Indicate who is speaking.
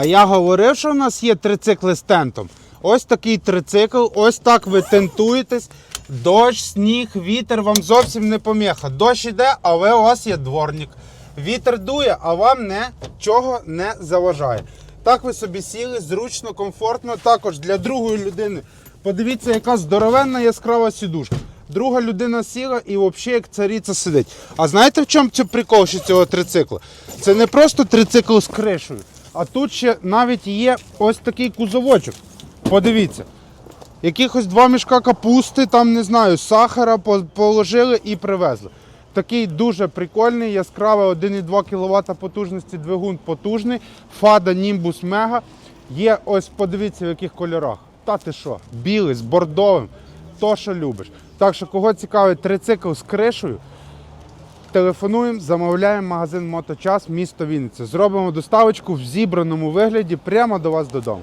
Speaker 1: А я говорив, що в нас є трицикли з тентом. Ось такий трицикл, ось так ви тентуєтесь. Дощ, сніг, вітер вам зовсім не поміха. Дощ іде, але у вас є дворник. Вітер дує, а вам нічого не заважає. Так ви собі сіли, зручно, комфортно. Також для другої людини. Подивіться, яка здоровенна яскрава сідушка. Друга людина сіла і взагалі як цариця сидить. А знаєте в чому це прикол ще цього трицикла? Це не просто трицикл з кришею, а тут ще навіть є ось такий кузовочок. Подивіться. Якихось два мішка капусти, там не знаю, сахара положили і привезли. Такий дуже прикольний, яскравий 1,2 кВт потужності двигун потужний. Фада Nimbus Mega. Є ось подивіться в яких кольорах. Та ти що, білий з бордовим. То, що любиш. Так що, кого цікавить трицикл з кришею, телефонуємо, замовляємо магазин Моточас, місто Вінниця. Зробимо доставочку в зібраному вигляді прямо до вас додому.